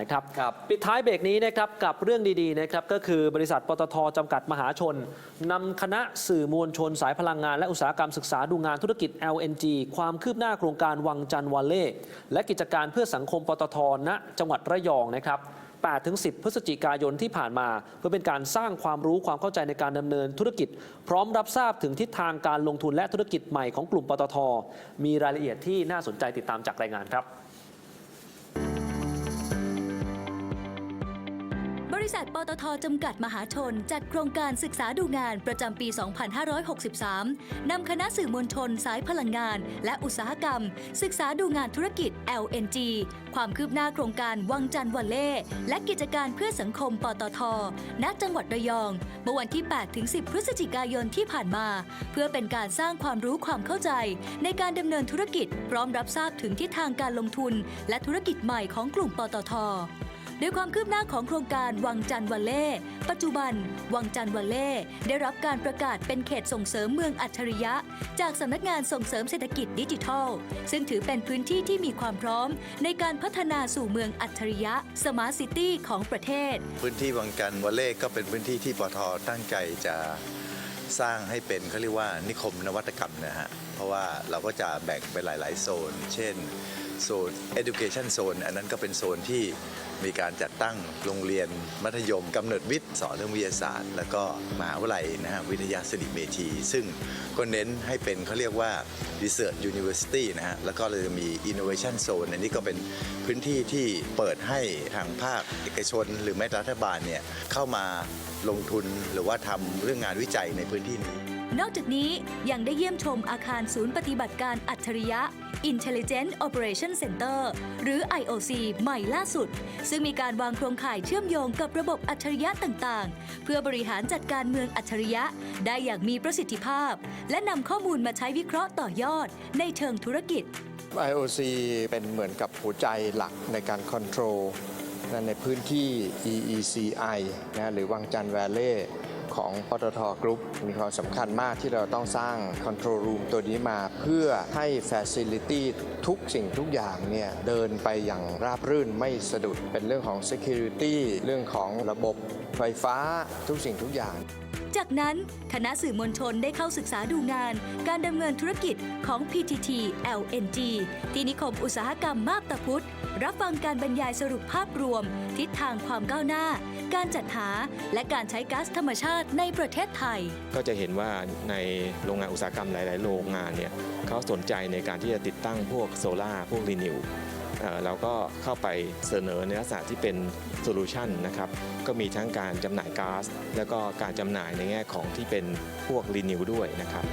นะครับครับปิดท้ายเบรกนี้นะครับกับเรื่องดีๆนะครับก็คือบริษัทปตทจำกัดมหาชนนำคณะสื่อมวลชนสายพลังงาน และอุตสาหกรรมศึกษาดูงานธุรกิจ LNG ความคืบหน้าโครงการวังจันทร์วอลเล่และกิจการเพื่อสังคมปตทณจังหวัดระยองนะครับ8ถึง10 พฤศจิกายนที่ผ่านมา เพื่อเป็นการสร้างความรู้ความเข้าใจในการดำเนินธุรกิจ พร้อมรับทราบถึงทิศทางการลงทุนและธุรกิจใหม่ของกลุ่มปตท มีรายละเอียดที่น่าสนใจติดตามจากรายงานครับ ริษัทปตทจำกัดมหาชน จัดโครงการศึกษาดูงานประจำปี 2563 นำคณะสื่อมวลชนสายพลังงาน และอุตสาหกรรม ศึกษาดูงานธุรกิจ LNG ความคืบหน้าโครงการวังจันทร์วัลเล่ และกิจการเพื่อสังคมปตท ณ จังหวัดระยอง เมื่อวันที่ 8-10 พฤศจิกายนที่ผ่านมา เพื่อเป็นการสร้างความรู้ความเข้าใจ ในการดำเนินธุรกิจ พร้อมรับทราบถึงทิศทางการลงทุน และธุรกิจใหม่ของกลุ่มปตท ดยความคืบหน้าของโครงการวังจันทร์วัลเล่ ปัจจุบัน วังจันทร์วัลเล่ ได้รับการประกาศเป็นเขตส่งเสริมเมืองอัจฉริยะ จากสำนักงานส่งเสริมเศรษฐกิจดิจิทัล ซึ่งถือเป็นพื้นที่ที่มีความพร้อม ในการพัฒนาสู่เมืองอัจฉริยะสมาร์ทซิตี้ของประเทศ พื้นที่วังจันทร์วอลเล่ก็เป็นพื้นที่ที่ปทตั้งใจจะสร้างให้เป็นเขาเรียกว่านิคมนวัตกรรมนะฮะ เพราะว่าเราก็จะแบ่งเป็นหลาย ๆ โซน เช่น โซน education zone อันนั้นก็เป็นโซนที่มีการจัดตั้งโรงเรียนมัธยมกำเนิดวิทย์สอนเรื่องวิทยาศาสตร์ แล้วก็มหาวิทยาลัยนะฮะวิทยาศริเมธี ซึ่งก็เน้นให้เป็นเขาเรียกว่า research university นะฮะแล้วก็เลยมี innovation zone อันนี้ก็เป็นพื้นที่ที่เปิดให้ทางภาคเอกชน หรือแม้รัฐบาลเนี่ยเข้ามาลงทุนหรือว่าทำเรื่องงานวิจัยในพื้นที่นี้ นอกจากนี้ยังได้เยี่ยมชมอาคารศูนย์ปฏิบัติการอัจฉริยะ Intelligent Operation Center หรือ IOC ใหม่ล่าสุด ซึ่งมีการวางโครงข่ายเชื่อมโยงกับระบบอัจฉริยะต่างๆ เพื่อบริหารจัดการเมืองอัจฉริยะ ได้อย่างมีประสิทธิภาพ และนำข้อมูลมาใช้วิเคราะห์ต่อยอด ในเชิงธุรกิจ IOC เป็นเหมือนกับหัวใจหลักในการค o n t r o l นะในพื้นที่ EECI นะหรือวังจันทร์แวลเล่ ของปตทกรุ๊ปมีความสำคัญมากที่เราต้องสร้าง Control Room ตัวนี้มา เพื่อให้ Facility ทุกสิ่งทุกอย่างเนี่ยเดินไปอย่างราบรื่นไม่สะดุดเป็นเรื่องของ Security เรื่องของระบบไฟฟ้าทุกสิ่งทุกอย่าง จากนั้นคณะสื่อมวลชนได้เข้าศึกษาดูงาน การดำเนินธุรกิจของ PTT LNG ที่นิคมอุตสาหกรรมมาบตาพุธรับฟังการบรรยายสรุปภาพรวม ทิศทางความก้าวหน้า การจัดหาและการใช้ก๊าซธรรมชาติในประเทศไทย ก็จะเห็นว่าในโรงงานอุตสาหกรรมหลาย ๆ โรงงานเนี่ยเขาสนใจในการที่จะติดตั้งพวกโซลา่าพวกรีนิว เราก็เข้าไปเสนอในลักษณะที่เป็นโซลูชันนะครับก็มีทั้งการจำหน่ายก๊าซแล้วก็การจำหน่ายในแง่ของที่เป็นพวกรีนิวด้วยนะครับ